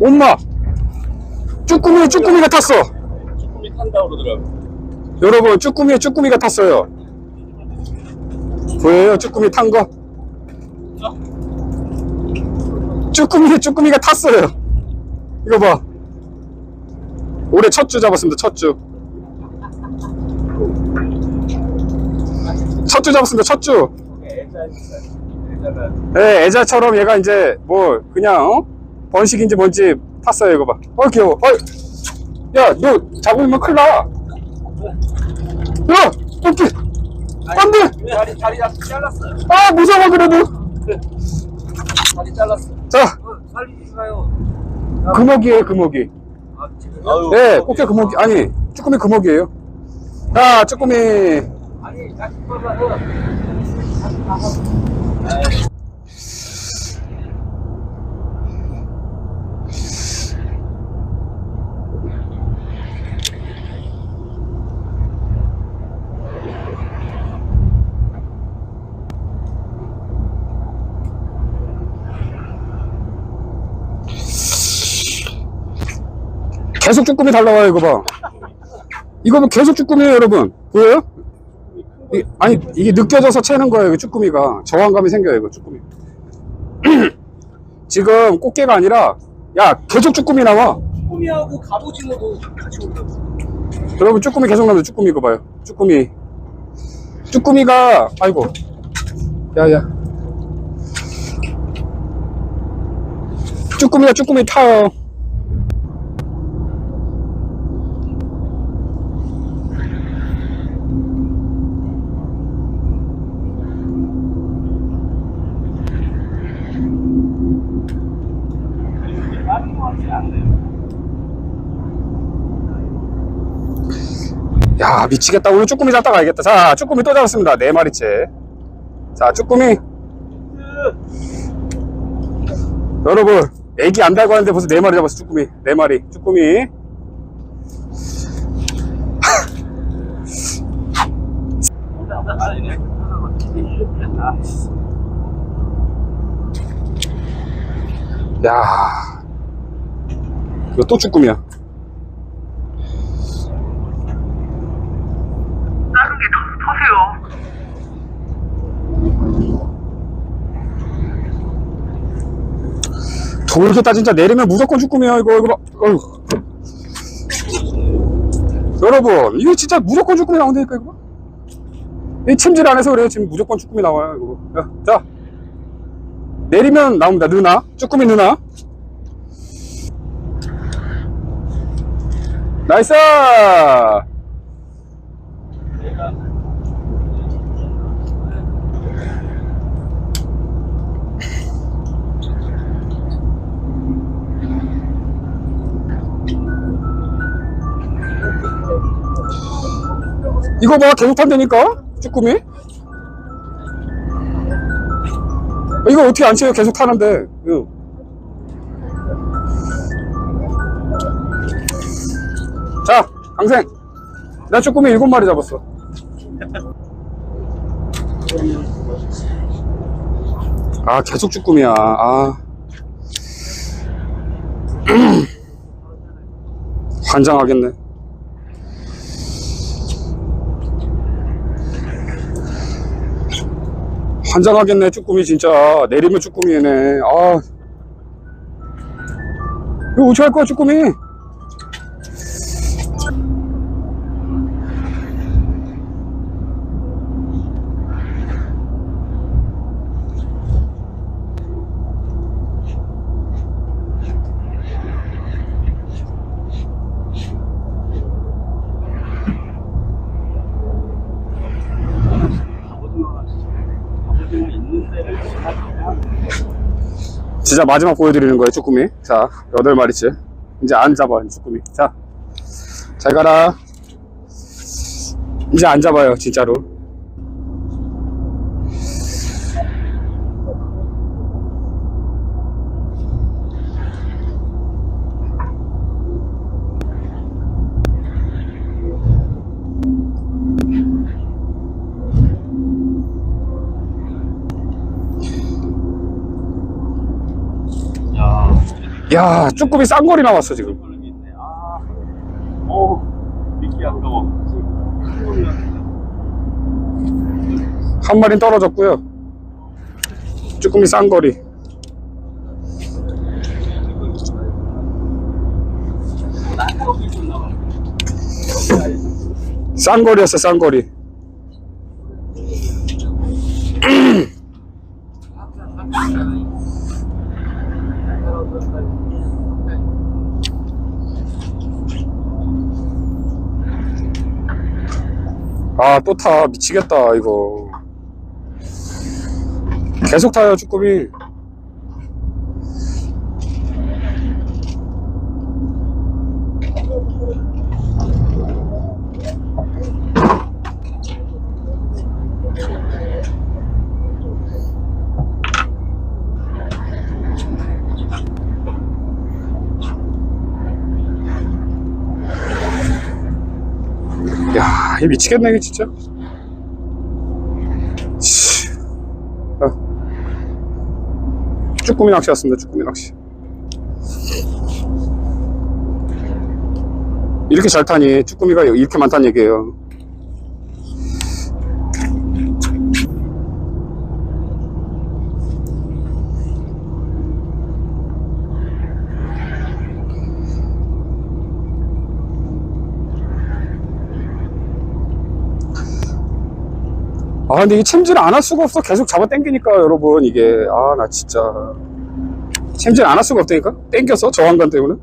엄마! 쭈꾸미, 쭈꾸미가 탔어! 쭈꾸미 탄다 그러더라고. 여러분, 쭈꾸미에 쭈꾸미가 탔어요. 보여요? 쭈꾸미 탄 거? 쭈꾸미에 쭈꾸미가 탔어요. 이거 봐. 올해 첫 주 잡았습니다, 첫 주. 첫 주 잡았습니다, 첫 주. 애자 애자가 예, 애자처럼 얘가 이제 뭐 그냥 어? 번식인지 뭔지 탔어요 이거 봐. 어 귀여워. 어, 야, 너 잡으면 큰일 나. 야, 어깨. 안돼. 다리 다리 잘랐어요. 아 무서워 그래도. 다리 잘랐어. 자, 어, 살리지 마요. 금어기예요 금어기. 아. 아유. 예, 꽃게 금어기 아니 쭈꾸미 금어기예요. 자, 쭈꾸미. 아니 나 싶어서는. 계속 쭈꾸미 달라와요 이거 봐. 이거 뭐 계속 쭈꾸미예요 여러분. 보여요? 이, 아니 이게 느껴져서 채는 거예요 이거 쭈꾸미가 저항감이 생겨요 이거 쭈꾸미. 지금 꽃게가 아니라 야 계속 쭈꾸미 나와. 쭈꾸미하고 갑오징어도 같이 온다고. 여러분 쭈꾸미 계속 나오죠 쭈꾸미 이거 봐요 쭈꾸미 쭈꾸미가 아이고 야야 쭈꾸미가 쭈꾸미 타요 야 미치겠다 오늘 쭈꾸미 잡다 가야겠다. 자 쭈꾸미 또 잡았습니다. 네 마리째. 자 쭈꾸미. 여러분 애기 안 달고 하는데 벌써 네 마리 잡았어 쭈꾸미. 네 마리 쭈꾸미. 야 이거 또 쭈꾸미야 다른 게 더 터세요. 돌겠다 진짜 내리면 무조건 쭈꾸미야 이거 이거 봐 어휴. 여러분 이거 진짜 무조건 쭈꾸미 나온다니까 이거 봐. 이 침질 안 해서 그래요 지금 무조건 쭈꾸미 나와요 이거 봐. 야, 자 내리면 나옵니다 누나 쭈꾸미 누나 나이스 이거 봐 계속 탄다니까? 쭈꾸미? 이거 어떻게 안 쳐요? 계속 타는데. 이거. 자 강생. 나 쭈꾸미 일곱 마리 잡았어. 아 계속 쭈꾸미야. 아. 환장하겠네 환장하겠네 쭈꾸미 진짜. 내리면 쭈꾸미네. 아. 이거 어떻게 할 거야 쭈꾸미 갑오징어 있는 데를 진짜 마지막 보여드리는 거예요 쭈꾸미. 자 여덟 마리째. 이제 안 잡아 쭈꾸미. 자잘 가라. 이제 안 잡아요 진짜로 야. 야, 쭈꾸미 쌍거리 나왔어, 지금. 아, 어우, 믿기 아까워. 한 마리 떨어졌고요. 쭈꾸미 쌍거리. 쌍거리였어, 쌍거리. 아, 또 타. 미치겠다, 이거. 계속 타요, 쭈꾸미. 야, 이 미치겠네, 이게 진짜. 치. 아. 쭈꾸미 낚시 왔습니다, 쭈꾸미 낚시. 이렇게 잘 타니, 쭈꾸미가 이렇게 많다는 얘기예요. 아, 근데 이게 챔질 안 할 수가 없어. 계속 잡아 당기니까, 여러분, 이게. 아, 나 진짜. 챔질 안 할 수가 없다니까? 땡겨서, 저항감 때문에.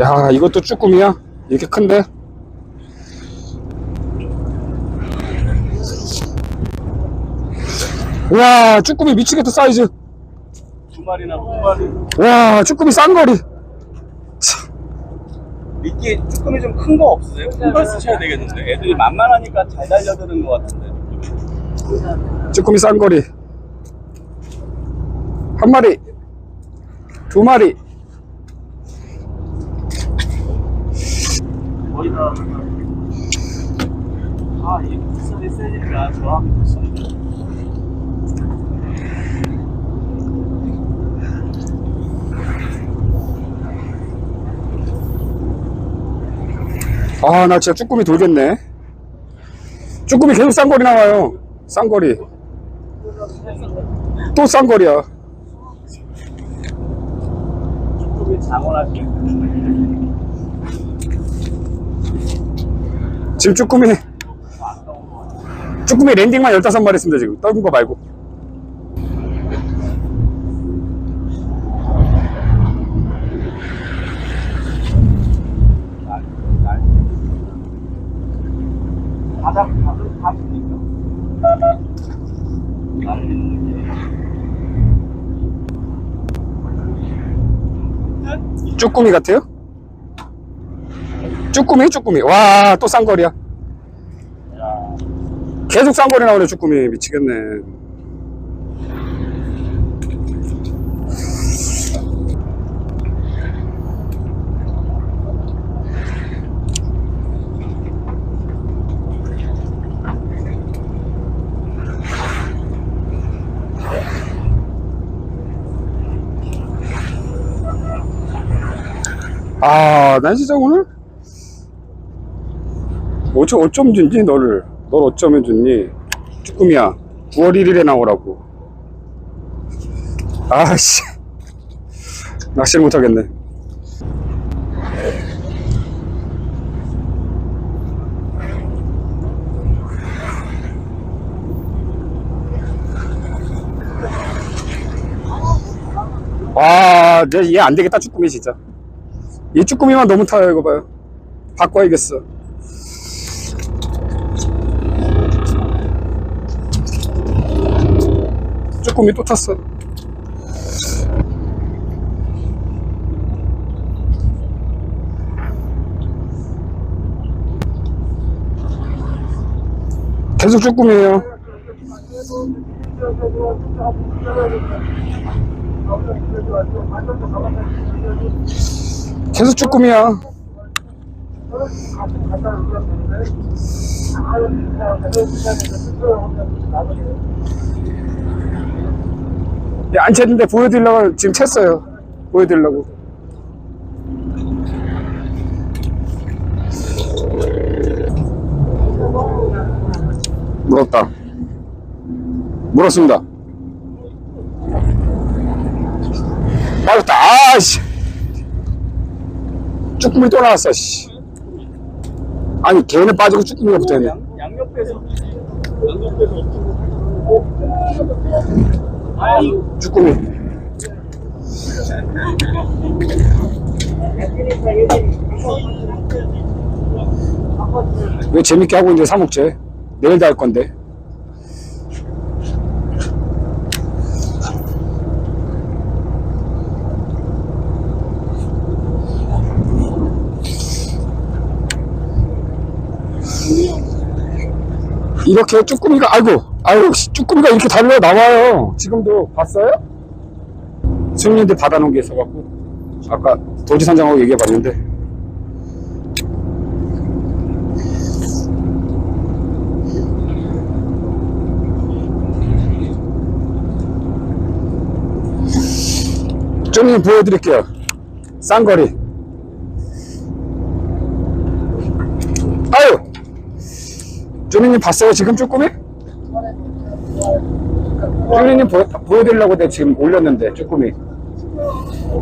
야, 이것도 쭈꾸미야? 이렇게 큰데? 와, 쭈꾸미 미치겠다, 사이즈. 한 마리. 와, 쭈꾸미 쌍거리. 미끼 쭈꾸미 좀 큰 거 없으세요? 큰 걸 쓰셔야 되겠는데. 애들이 만만하니까 잘 달려드는 것 같은데. 쭈꾸미 쌍거리. 한 마리. 두 마리. 거의 다. 아, 이게 물살이 세니까 저항이 좋습 아, 나 진짜 쭈꾸미 돌겠네. 쭈꾸미 계속 쌍거리 나와요. 쌍거리. 또 쌍거리야. 쭈꾸미 장원할게. 지금 쭈꾸미. 쭈꾸미 랜딩만 15마리 있습니다, 지금. 떠는 거 말고. 날, 날. 바닥, 바닥, 바닥이니까. 날리는 게. 쭈꾸미 같아요? 쭈꾸미, 쭈꾸미. 와, 또 쌍거리야. 야, 계속 쌍거리 나오네, 쭈꾸미. 미치겠네. 아, 난 진짜 오늘 어쩜, 어쩜 준지, 너를. 널 어쩌면 좋니? 쭈꾸미야. 9월 1일에 나오라고. 아씨. 낚시를 못하겠네. 와, 얘안 되겠다, 쭈꾸미, 진짜. 이 쭈꾸미만 너무 타요, 이거 봐요. 바꿔야겠어. 쭈꾸미 또 탔어. 계속 쭈꾸미에요. 계속 쭈꾸미야. 예, 안 챘는데 보여드리려고 지금 챘어요. 보여드리려고. 물었다. 물었습니다. 맞았다. 아씨. 쭈꾸미 또 나왔어, 씨. 아니, 개는 빠지고 쭈꾸미가 붙어있네. 양, 양옆에서 쭈꾸미. 왜 재밌게 하고 이제 사먹지? 내일도 할 건데. 이렇게 쭈꾸미가 아이고 아이고 씨, 쭈꾸미가 이렇게 달려 나와요. 지금도 봤어요? 승리한테 받아놓은 게 있어갖고 아까 도지선장하고 얘기해봤는데. 좀 보여드릴게요. 쌍거리 아유 쪼미님 봤어요 지금 쭈꾸미? 보, 보여드리려고 내가 지금 올렸는데 쭈꾸미